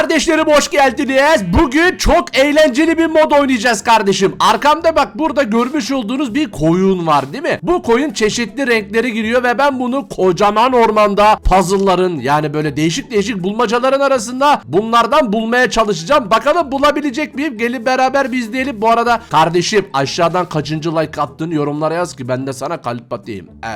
Kardeşlerim hoş geldiniz. Bugün çok eğlenceli bir mod oynayacağız kardeşim. Arkamda bak burada görmüş olduğunuz bir koyun var değil mi? Bu koyun çeşitli renkleri giriyor ve ben bunu kocaman ormanda puzzle'ların yani böyle değişik değişik bulmacaların arasında bunlardan bulmaya çalışacağım. Bakalım bulabilecek miyim? Gelin beraber biz izleyelim. Bu arada kardeşim aşağıdan kaçıncı like attığını yorumlara yaz ki ben de sana kalp atayım. Eee.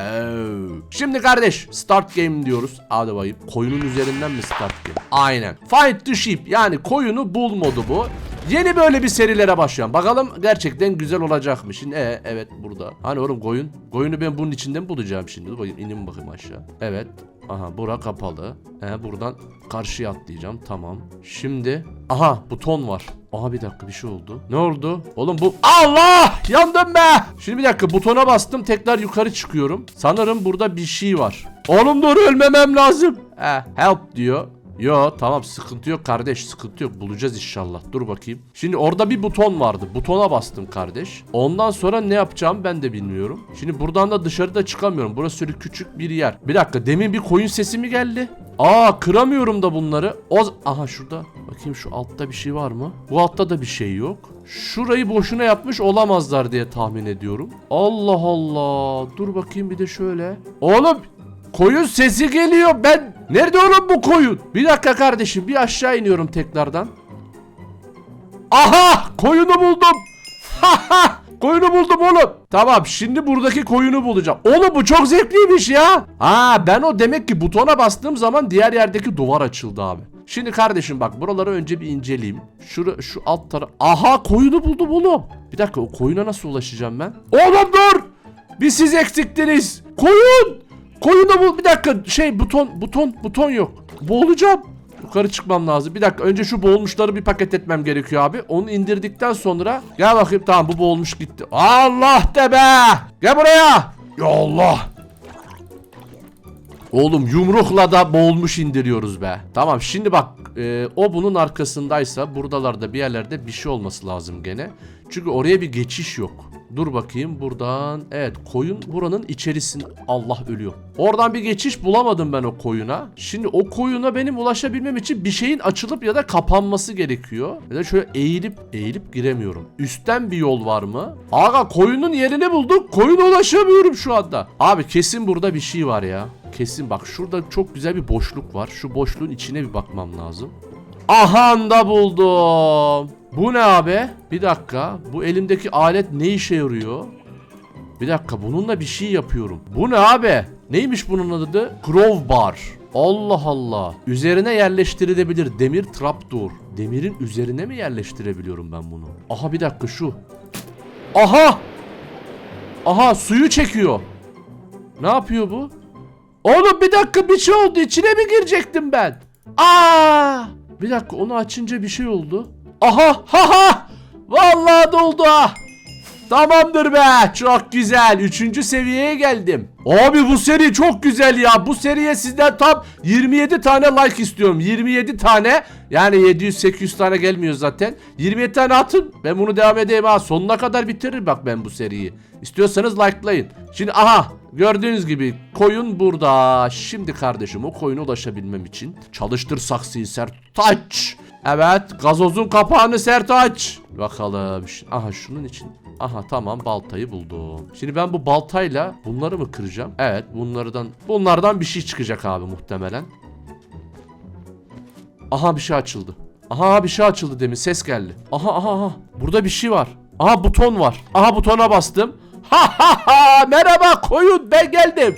Şimdi kardeş start game diyoruz. Hadi bakayım. Koyunun üzerinden mi start game? Aynen. Find the sheep yani koyunu bul modu bu. Yeni böyle bir serilere başlıyorum. Bakalım gerçekten güzel olacak mı? Şimdi e, evet burada. Hani oğlum koyun. Koyunu ben bunun içinde mi bulacağım şimdi? Dur bakayım ineyim bakayım aşağı. Evet. Aha bura kapalı. He buradan karşıya atlayacağım. Tamam. Şimdi aha buton var. Aha bir dakika bir şey oldu. Ne oldu? Oğlum bu Allah! Yandım be! Şimdi bir dakika butona bastım tekrar yukarı çıkıyorum. Sanırım burada bir şey var. Oğlum dur ölmemem lazım. He help diyor. Yo tamam sıkıntı yok kardeş sıkıntı yok bulacağız inşallah dur bakayım. Şimdi orada bir buton vardı butona bastım kardeş. Ondan sonra ne yapacağım ben de bilmiyorum. Şimdi buradan da dışarıda çıkamıyorum burası şöyle küçük bir yer. Bir dakika demin bir koyun sesi mi geldi? Aa kıramıyorum da bunları. O Aha şurada bakayım şu altta bir şey var mı? Bu altta da bir şey yok. Şurayı boşuna yapmış olamazlar diye tahmin ediyorum. Allah Allah. Dur bakayım bir de şöyle. Oğlum Koyun sesi geliyor. Ben nerede oğlum bu koyun? Bir dakika kardeşim bir aşağı iniyorum tekrardan. Aha koyunu buldum. Koyunu buldum oğlum. Tamam şimdi buradaki koyunu bulacağım. Oğlum bu çok zevkliymiş ya. Ha ben o demek ki butona bastığım zaman diğer yerdeki duvar açıldı abi. Şimdi kardeşim bak buraları önce bir inceleyeyim. Şura, şu alt taraf. Aha koyunu buldum oğlum. Bir dakika o koyuna nasıl ulaşacağım ben? Oğlum dur. Bir siz eksiktiniz. Koyun. Koyunu bul. Bir dakika şey buton buton buton yok. Boğulacağım. Yukarı çıkmam lazım. Bir dakika önce şu boğulmuşları bir paket etmem gerekiyor abi. Onu indirdikten sonra gel bakayım tamam bu boğulmuş gitti. Allah de be. Gel buraya. Ya Allah. Oğlum yumrukla da boğulmuş indiriyoruz be. Tamam şimdi bak e, o bunun arkasındaysa buradalarda bir yerlerde bir şey olması lazım gene. Çünkü oraya bir geçiş yok. Dur bakayım buradan. Evet koyun buranın içerisinde. Allah ölüyor. Oradan bir geçiş bulamadım ben o koyuna. Şimdi o koyuna benim ulaşabilmem için bir şeyin açılıp ya da kapanması gerekiyor. Ya da şöyle eğilip eğilip giremiyorum. Üstten bir yol var mı? Aga koyunun yerini bulduk. Koyuna ulaşamıyorum şu anda. Abi kesin burada bir şey var ya. Kesin bak şurada çok güzel bir boşluk var. Şu boşluğun içine bir bakmam lazım. Aha da buldum. Bu ne abi? Bir dakika. Bu elimdeki alet ne işe yarıyor? Bir dakika bununla bir şey yapıyorum. Bu ne abi? Neymiş bunun adı? Crowbar. Allah Allah. Üzerine yerleştirilebilir demir trapdoor. Demirin üzerine mi yerleştirebiliyorum ben bunu? Aha bir dakika şu. Aha! Aha suyu çekiyor. Ne yapıyor bu? Oğlum bir dakika bir şey oldu. İçine mi girecektim ben? Aa! Bir dakika onu açınca bir şey oldu. Aha! Ha ha! Vallahi doldu ha! Tamamdır be. Çok güzel. Üçüncü seviyeye geldim. Abi bu seri çok güzel ya. Bu seriye sizden tam 27 tane like istiyorum. 27 tane. Yani 700-800 tane gelmiyor zaten. 27 tane atın. Ben bunu devam edeyim ha. Sonuna kadar bitiririm bak ben bu seriyi. İstiyorsanız likelayın. Şimdi aha gördüğünüz gibi koyun burada. Şimdi kardeşim o koyuna ulaşabilmem için çalıştır saksıyı sert taç. Evet gazozun kapağını sert aç. Bakalım. Aha şunun için. Aha tamam baltayı buldum. Şimdi ben bu baltayla bunları mı kıracağım? Evet bunlardan bunlardan bir şey çıkacak abi muhtemelen. Aha bir şey açıldı. Aha bir şey açıldı demin ses geldi. Aha aha aha. Burada bir şey var. Aha buton var. Aha butona bastım. Ha ha ha merhaba koyun ben geldim.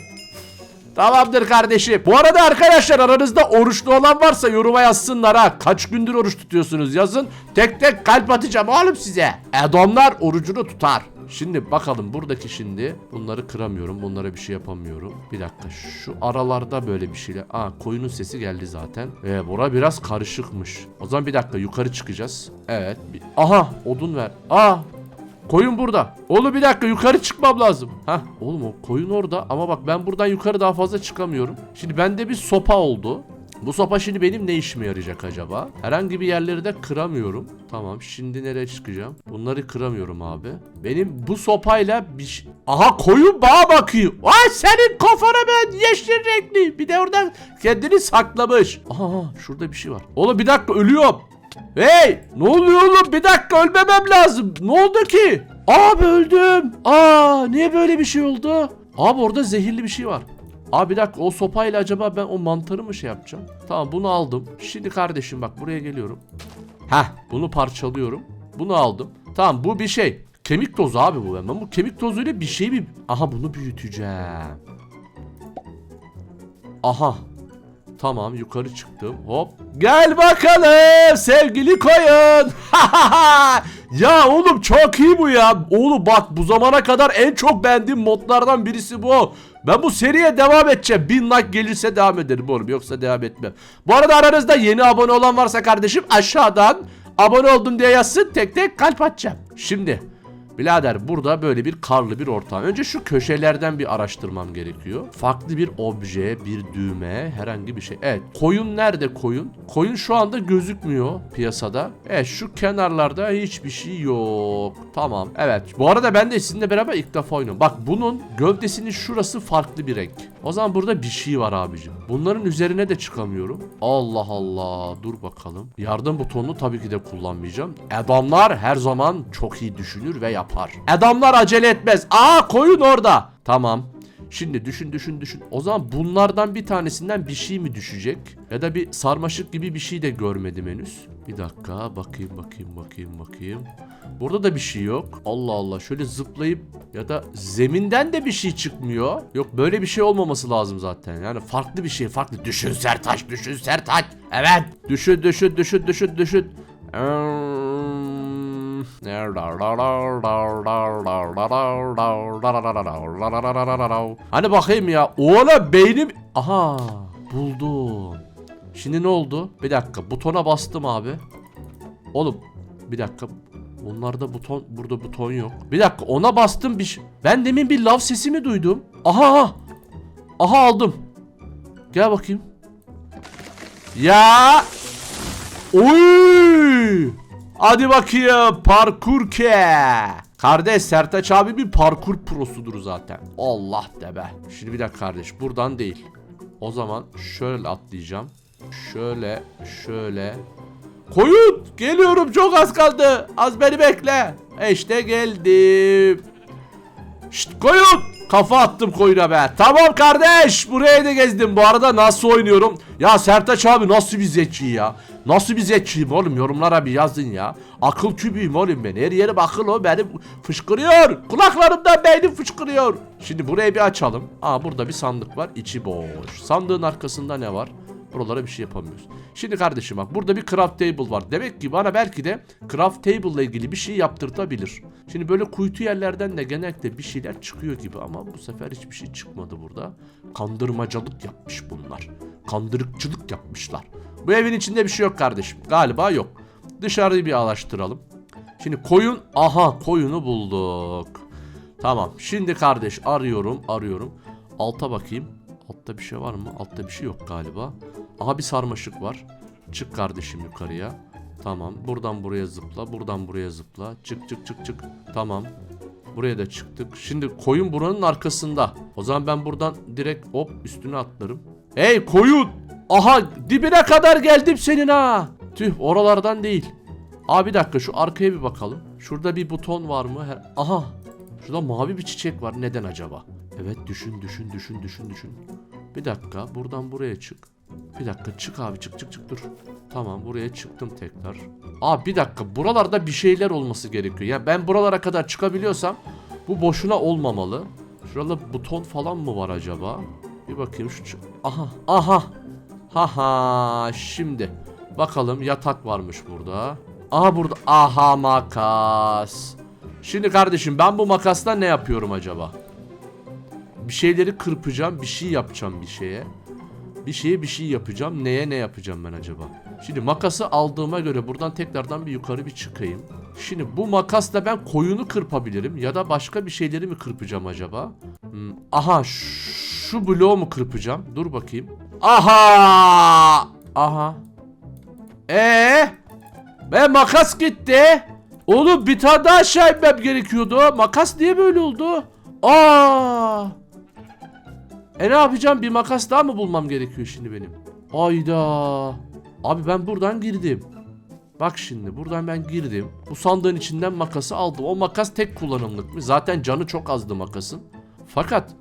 Tamamdır kardeşim. Bu arada arkadaşlar aranızda oruçlu olan varsa yoruma yazsınlar ha. Kaç gündür oruç tutuyorsunuz yazın. Tek tek kalp atacağım oğlum size. Adamlar orucunu tutar. Şimdi bakalım buradaki şimdi bunları kıramıyorum. Bunlara bir şey yapamıyorum. Bir dakika şu aralarda böyle bir şeyler. Aa koyunun sesi geldi zaten. Ee, bura biraz karışıkmış. O zaman bir dakika yukarı çıkacağız. Evet. Bir... Aha odun ver. Aa Koyun burada. Oğlum bir dakika yukarı çıkmam lazım. Hah oğlum o koyun orada ama bak ben buradan yukarı daha fazla çıkamıyorum. Şimdi bende bir sopa oldu. Bu sopa şimdi benim ne işime yarayacak acaba? Herhangi bir yerleri de kıramıyorum. Tamam şimdi nereye çıkacağım? Bunları kıramıyorum abi. Benim bu sopayla bir. Aha koyun bağa bakıyor. Ay senin kafana ben yeşil renkli. Bir de oradan kendini saklamış. Aha şurada bir şey var. Oğlum bir dakika ölüyorum. Hey ne oluyor oğlum bir dakika ölmemem lazım. Ne oldu ki? Abi öldüm. Aa niye böyle bir şey oldu? Abi orada zehirli bir şey var. Abi bir dakika o sopayla acaba ben o mantarı mı şey yapacağım? Tamam bunu aldım. Şimdi kardeşim bak buraya geliyorum. Heh bunu parçalıyorum. Bunu aldım. Tamam bu bir şey. Kemik tozu abi bu. Ben bu kemik tozuyla bir şey mi? Aha bunu büyüteceğim. Aha. Tamam yukarı çıktım. Hop. Gel bakalım sevgili koyun. ya oğlum çok iyi bu ya. Oğlum bak bu zamana kadar en çok beğendiğim modlardan birisi bu. Ben bu seriye devam edeceğim. Bin like gelirse devam ederim oğlum. Yoksa devam etmem. Bu arada aranızda yeni abone olan varsa kardeşim aşağıdan abone oldum diye yazsın. Tek tek kalp atacağım. Şimdi Birader burada böyle bir karlı bir ortam. Önce şu köşelerden bir araştırmam gerekiyor. Farklı bir obje, bir düğme, herhangi bir şey. Evet, koyun nerede koyun? Koyun şu anda gözükmüyor piyasada. Evet, şu kenarlarda hiçbir şey yok. Tamam. Evet. Bu arada ben de sizinle beraber ilk defa oynuyorum. Bak bunun gövdesinin şurası farklı bir renk. O zaman burada bir şey var abicim. Bunların üzerine de çıkamıyorum. Allah Allah. Dur bakalım. Yardım butonunu tabii ki de kullanmayacağım. Adamlar her zaman çok iyi düşünür ve yapar. Adamlar acele etmez. Aa koyun orada. Tamam. Şimdi düşün düşün düşün. O zaman bunlardan bir tanesinden bir şey mi düşecek? Ya da bir sarmaşık gibi bir şey de görmedim henüz. Bir dakika bakayım bakayım bakayım bakayım. Burada da bir şey yok. Allah Allah şöyle zıplayıp ya da zeminden de bir şey çıkmıyor. Yok böyle bir şey olmaması lazım zaten. Yani farklı bir şey farklı. Düşün Sertaç düşün Sertaç. Evet. Düşün düşün düşün düşün düşün. Hani bakayım ya. Oğlum beynim... Aha buldum. Şimdi ne oldu? Bir dakika butona bastım abi. Oğlum bir dakika. Onlarda buton burada buton yok. Bir dakika ona bastım bir şey. Ben demin bir lav sesi mi duydum? Aha aha. Aha aldım. Gel bakayım. Ya. Oy. Hadi bakayım parkur ke. Kardeş Sertaç abi bir parkur prosudur zaten. Allah de be. Şimdi bir dakika kardeş buradan değil. O zaman şöyle atlayacağım. Şöyle şöyle. Koyun geliyorum çok az kaldı. Az beni bekle. İşte geldim. Şşt koyun. Kafa attım koyuna be. Tamam kardeş. Buraya da gezdim. Bu arada nasıl oynuyorum? Ya Sertaç abi nasıl bir zeki ya? Nasıl bir zekiyim oğlum? Yorumlara bir yazın ya. Akıl kübüyüm oğlum ben. Her yerim akıl o. Benim fışkırıyor. Kulaklarımdan beynim fışkırıyor. Şimdi burayı bir açalım. Aa burada bir sandık var. İçi boş. Sandığın arkasında ne var? Buralara bir şey yapamıyoruz. Şimdi kardeşim bak burada bir craft table var. Demek ki bana belki de craft table ile ilgili bir şey yaptırtabilir. Şimdi böyle kuytu yerlerden de genellikle bir şeyler çıkıyor gibi ama bu sefer hiçbir şey çıkmadı burada. Kandırmacalık yapmış bunlar. Kandırıkçılık yapmışlar. Bu evin içinde bir şey yok kardeşim. Galiba yok. Dışarıyı bir araştıralım. Şimdi koyun, aha koyunu bulduk. Tamam. Şimdi kardeş arıyorum, arıyorum. Alta bakayım. Altta bir şey var mı? Altta bir şey yok galiba. Aha bir sarmaşık var. Çık kardeşim yukarıya. Tamam. Buradan buraya zıpla. Buradan buraya zıpla. Çık çık çık çık. Tamam. Buraya da çıktık. Şimdi koyun buranın arkasında. O zaman ben buradan direkt hop üstüne atlarım. Hey koyun! Aha dibine kadar geldim senin ha. Tüh oralardan değil. Abi bir dakika şu arkaya bir bakalım. Şurada bir buton var mı? Aha. Şurada mavi bir çiçek var. Neden acaba? Evet düşün düşün düşün düşün düşün. Bir dakika buradan buraya çık. Bir dakika çık abi çık çık çık dur. Tamam buraya çıktım tekrar. Abi bir dakika buralarda bir şeyler olması gerekiyor. Ya ben buralara kadar çıkabiliyorsam bu boşuna olmamalı. Şurada buton falan mı var acaba? Bir bakayım şu Aha aha. Haha şimdi. Bakalım yatak varmış burada. Aha burada. Aha makas. Şimdi kardeşim ben bu makasla ne yapıyorum acaba? Bir şeyleri kırpacağım, bir şey yapacağım bir şeye. Bir şeye bir şey yapacağım. Neye ne yapacağım ben acaba? Şimdi makası aldığıma göre buradan tekrardan bir yukarı bir çıkayım. Şimdi bu makasla ben koyunu kırpabilirim ya da başka bir şeyleri mi kırpacağım acaba? Hmm, Aha şu bloğu mu kırpacağım? Dur bakayım. Aha! Aha. Ee? Ben makas gitti. Oğlum bir tane daha aşağı inmem gerekiyordu. Makas niye böyle oldu? Aa! E ne yapacağım? Bir makas daha mı bulmam gerekiyor şimdi benim? Ayda. Abi ben buradan girdim. Bak şimdi buradan ben girdim. Bu sandığın içinden makası aldım. O makas tek kullanımlık mı? Zaten canı çok azdı makasın. Fakat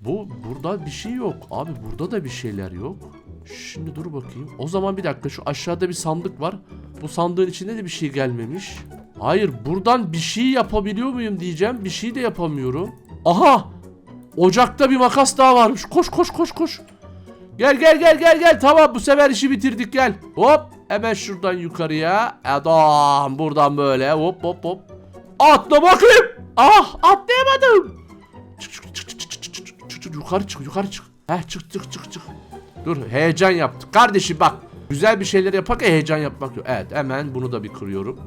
bu burada bir şey yok. Abi burada da bir şeyler yok. Şimdi dur bakayım. O zaman bir dakika şu aşağıda bir sandık var. Bu sandığın içinde de bir şey gelmemiş. Hayır buradan bir şey yapabiliyor muyum diyeceğim. Bir şey de yapamıyorum. Aha! Ocakta bir makas daha varmış. Koş koş koş koş. Gel gel gel gel gel. Tamam bu sefer işi bitirdik gel. Hop hemen şuradan yukarıya. Adam buradan böyle hop hop hop. Atla bakayım. Ah atlayamadım. Çık çık çık çık çık çık çık çık çık yukarı çık yukarı çık. Heh çık çık çık çık. Dur heyecan yaptık. Kardeşim bak güzel bir şeyler yaparken heyecan yapmak yok. Evet hemen bunu da bir kırıyorum.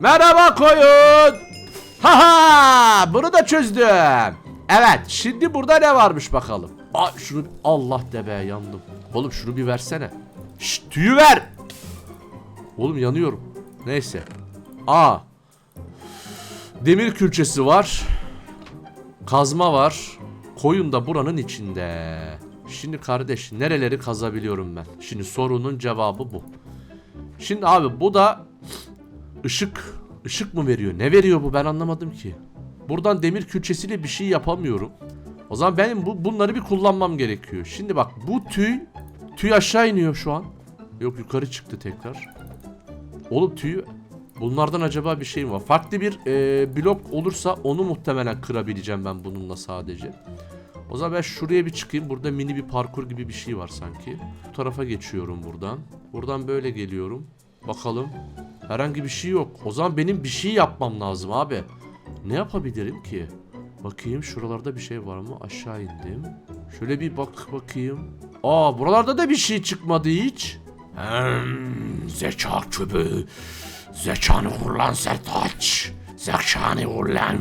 Merhaba koyun. Haha bunu da çözdüm. Evet şimdi burada ne varmış bakalım. Aa, şunu Allah de be yandım. Oğlum şunu bir versene. Şşt tüyü ver. Oğlum yanıyorum. Neyse. Aa. Demir külçesi var. Kazma var. Koyun da buranın içinde. Şimdi kardeş nereleri kazabiliyorum ben? Şimdi sorunun cevabı bu. Şimdi abi bu da ışık. Işık mı veriyor? Ne veriyor bu ben anlamadım ki. Buradan demir külçesiyle bir şey yapamıyorum. O zaman benim bu bunları bir kullanmam gerekiyor. Şimdi bak bu tüy tüy aşağı iniyor şu an. Yok yukarı çıktı tekrar. Oğlum tüyü bunlardan acaba bir şey mi var? Farklı bir e, blok olursa onu muhtemelen kırabileceğim ben bununla sadece. O zaman ben şuraya bir çıkayım. Burada mini bir parkur gibi bir şey var sanki. Bu tarafa geçiyorum buradan. Buradan böyle geliyorum. Bakalım. Herhangi bir şey yok. O zaman benim bir şey yapmam lazım abi. Ne yapabilirim ki? Bakayım şuralarda bir şey var mı? Aşağı indim. Şöyle bir bak bakayım. Aa buralarda da bir şey çıkmadı hiç. Hmm, zeka kübü. Zekanı kullan Sertaç. Zekanı kullan.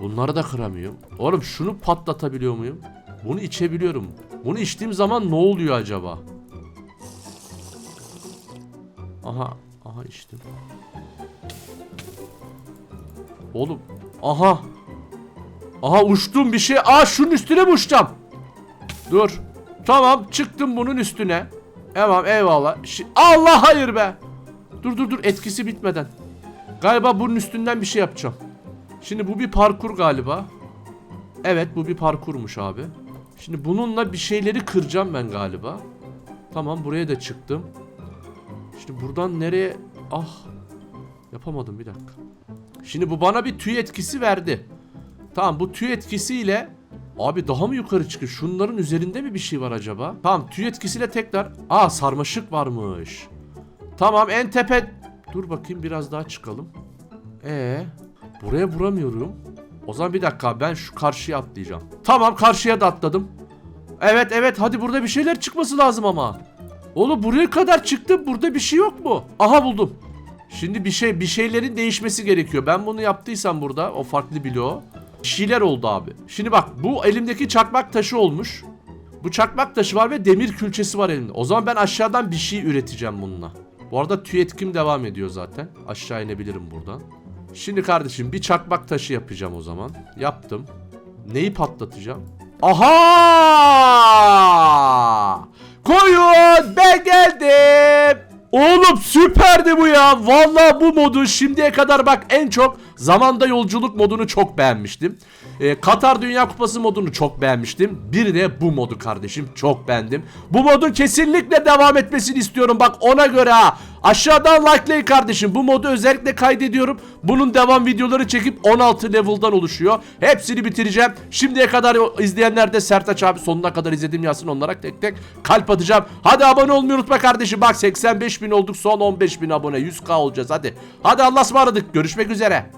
Bunları da kıramıyorum. Oğlum şunu patlatabiliyor muyum? Bunu içebiliyorum. Bunu içtiğim zaman ne oluyor acaba? Aha, aha içtim. Oğlum, aha. Aha uçtum bir şey. Aa şunun üstüne mi uçacağım? Dur. Tamam çıktım bunun üstüne. Tamam eyvallah. Şi- Allah hayır be. Dur dur dur etkisi bitmeden. Galiba bunun üstünden bir şey yapacağım. Şimdi bu bir parkur galiba. Evet bu bir parkurmuş abi. Şimdi bununla bir şeyleri kıracağım ben galiba. Tamam buraya da çıktım. Şimdi buradan nereye... Ah. Yapamadım bir dakika. Şimdi bu bana bir tüy etkisi verdi. Tamam bu tüy etkisiyle... Abi daha mı yukarı çıkıyor? Şunların üzerinde mi bir şey var acaba? Tamam tüy etkisiyle tekrar... Aa sarmaşık varmış. Tamam en tepe... Dur bakayım biraz daha çıkalım. Ee, buraya vuramıyorum. O zaman bir dakika ben şu karşıya atlayacağım. Tamam karşıya da atladım. Evet evet hadi burada bir şeyler çıkması lazım ama. Oğlum buraya kadar çıktım burada bir şey yok mu? Aha buldum. Şimdi bir şey bir şeylerin değişmesi gerekiyor. Ben bunu yaptıysam burada o farklı bloğu. Şeyler oldu abi. Şimdi bak bu elimdeki çakmak taşı olmuş. Bu çakmak taşı var ve demir külçesi var elimde. O zaman ben aşağıdan bir şey üreteceğim bununla. Bu arada tüy etkim devam ediyor zaten. Aşağı inebilirim buradan. Şimdi kardeşim bir çakmak taşı yapacağım o zaman. Yaptım. Neyi patlatacağım? Aha! Koyun ben geldim. Oğlum süperdi bu ya. Vallahi bu modu şimdiye kadar bak en çok zamanda yolculuk modunu çok beğenmiştim. Ee, Katar Dünya Kupası modunu çok beğenmiştim. Bir de bu modu kardeşim çok beğendim. Bu modun kesinlikle devam etmesini istiyorum. Bak ona göre ha. Aşağıdan likelayın kardeşim. Bu modu özellikle kaydediyorum. Bunun devam videoları çekip 16 level'dan oluşuyor. Hepsini bitireceğim. Şimdiye kadar izleyenler de Sertaç abi sonuna kadar izledim yazsın onlara tek tek kalp atacağım. Hadi abone olmayı unutma kardeşim. Bak 85 bin olduk son 15 bin abone. 100k olacağız hadi. Hadi Allah'a ısmarladık. Görüşmek üzere.